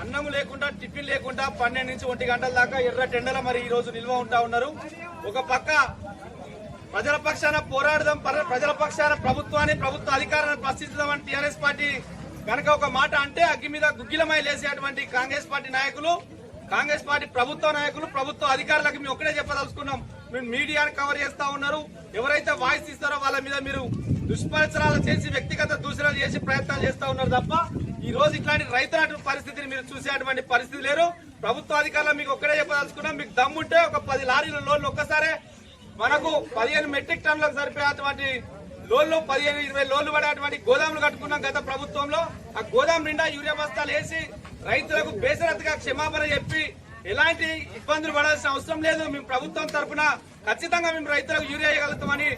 అన్నము లేకుండా టిఫిన్ లేకుండా పన్నెండు నుంచి ఒంటి గంటల దాకా ఎర్ర టెండల మరి ఈ రోజు నిల్వ ఉంటా ఉన్నారు. ఒక పక్క ప్రజల పక్షాన పోరాడదాం ప్రజల పక్షాన ప్రభుత్వాన్ని ప్రభుత్వ అధికారాన్ని ప్రశ్నించదామని టీఆర్ఎస్ పార్టీ కనుక ఒక మాట అంటే అగ్గి మీద గుగ్గిలమై లేసేటువంటి కాంగ్రెస్ పార్టీ నాయకులు కాంగ్రెస్ పార్టీ ప్రభుత్వ నాయకులు ప్రభుత్వ అధికారులకు మేము ఒకటే చెప్పదలుచుకున్నాం. మేము మీడియాను కవర్ చేస్తా ఉన్నారు. ఎవరైతే వాయిస్ ఇస్తారో వాళ్ళ మీద మీరు దుష్పరిచరాలు చేసి వ్యక్తిగత దూషణలు చేసి ప్రయత్నాలు చేస్తా ఉన్నారు తప్ప ఈ రోజు ఇట్లాంటి రైతుల పరిస్థితిని మీరు చూసేటువంటి పరిస్థితి లేరు. ప్రభుత్వ అధికారులు మీకు ఒక్కడే చెప్పదలుచుకున్నాం మీకు దమ్ముంటే ఒక పది లారీల లోన్లు ఒక్కసారే మనకు పదిహేను మెట్రిక్ టన్నులకు సరిపోయేటువంటి లోన్లు పదిహేను ఇరవై లోన్లు పడేటువంటి గోదాములు కట్టుకున్నాం గత ప్రభుత్వంలో. ఆ గోదాం నిండా యూరియా బస్తాలు వేసి రైతులకు బేసరత్తుగా క్షమాపణ చెప్పి ఎలాంటి ఇబ్బందులు పడాల్సిన అవసరం లేదు. మేము ప్రభుత్వం తరఫున ఖచ్చితంగా మేము రైతులకు యూరియా ఇవ్వగలుగుతామని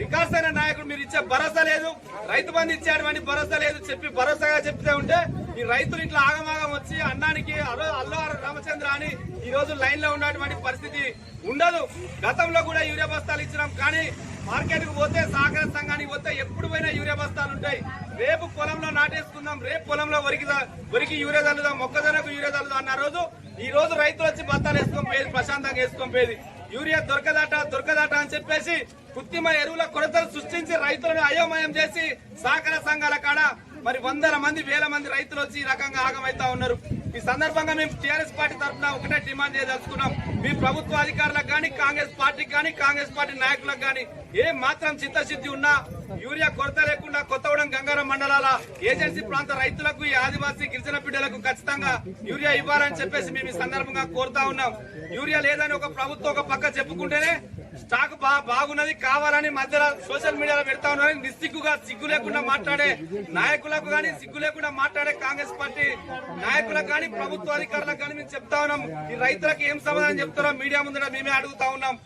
వికాసైన నాయకుడు మీరు ఇచ్చే భరోసా లేదు. రైతు బంధు ఇచ్చేటువంటి భరోసా లేదు చెప్పి భరోసాగా చెప్తే ఉంటే ఈ రైతులు ఇట్లా ఆగమాగం వచ్చి అన్నానికి అల్లు రామచంద్ర అని ఈ రోజు లైన్లో ఉన్నటువంటి పరిస్థితి ఉండదు. గతంలో కూడా యూరియా బస్తాలు ఇచ్చినాం కానీ మార్కెట్కు పోతే సహకార సంఘానికి పోతే ఎప్పుడు పోయినా యూరియా బస్తాలు ఉంటాయి. రేపు పొలంలో నాటేసుకుందాం రేపు పొలంలో వరికి వరికి యూరియా చల్లుదాం మొక్కజొన్నకు యూరియా చల్లుదాం అన్న రోజు ఈ రోజు రైతులు వచ్చి బత్తాలు వేసుకొని పోయేది ప్రశాంతంగా వేసుకొని పోయేది. యూరియా దొరకదాట దొరకదాట అని చెప్పేసి కృత్రిమ ఎరువుల కొరతలు సృష్టించి రైతులను అయోమయం చేసి సహకార సంఘాల కాడ మరి వందల మంది వేల మంది రైతులు వచ్చి ఈ రకంగా ఆగమైతా ఉన్నారు. ఈ సందర్భంగా మేము టీఆర్ఎస్ పార్టీ తరఫున ఒకటే డిమాండ్ చేయదలుచుకున్నాం. మీ ప్రభుత్వ అధికారులకు కానీ కాంగ్రెస్ పార్టీకి కానీ కాంగ్రెస్ పార్టీ నాయకులకు కానీ ఏ మాత్రం చిత్తశుద్ధి ఉన్నా యూరియా కొరత లేకుండా కొత్తగూడెం గంగారం మండలాల ఏజెన్సీ ప్రాంత రైతులకు ఈ ఆదివాసీ గిరిజన బిడ్డలకు ఖచ్చితంగా యూరియా ఇవ్వాలని చెప్పేసి మేము ఈ సందర్భంగా కోరుతా ఉన్నాం. యూరియా లేదని ఒక ప్రభుత్వం ఒక పక్క చెప్పుకుంటేనే స్టాక్ బా- బాగున్నది కావాలని మధ్యలో సోషల్ మీడియాలో పెడతా ఉన్నారని నిస్సిగ్గుగా సిగ్గు లేకుండా మాట్లాడే నాయకులకు కానీ సిగ్గు లేకుండా మాట్లాడే కాంగ్రెస్ పార్టీ నాయకులకు కానీ ప్రభుత్వ అధికారులకు కానీ మేము చెప్తా ఉన్నాం. ఈ రైతులకు ఏం సమాధానం చెప్తారో మీడియా ముందర మేమే అడుగుతా ఉన్నాం.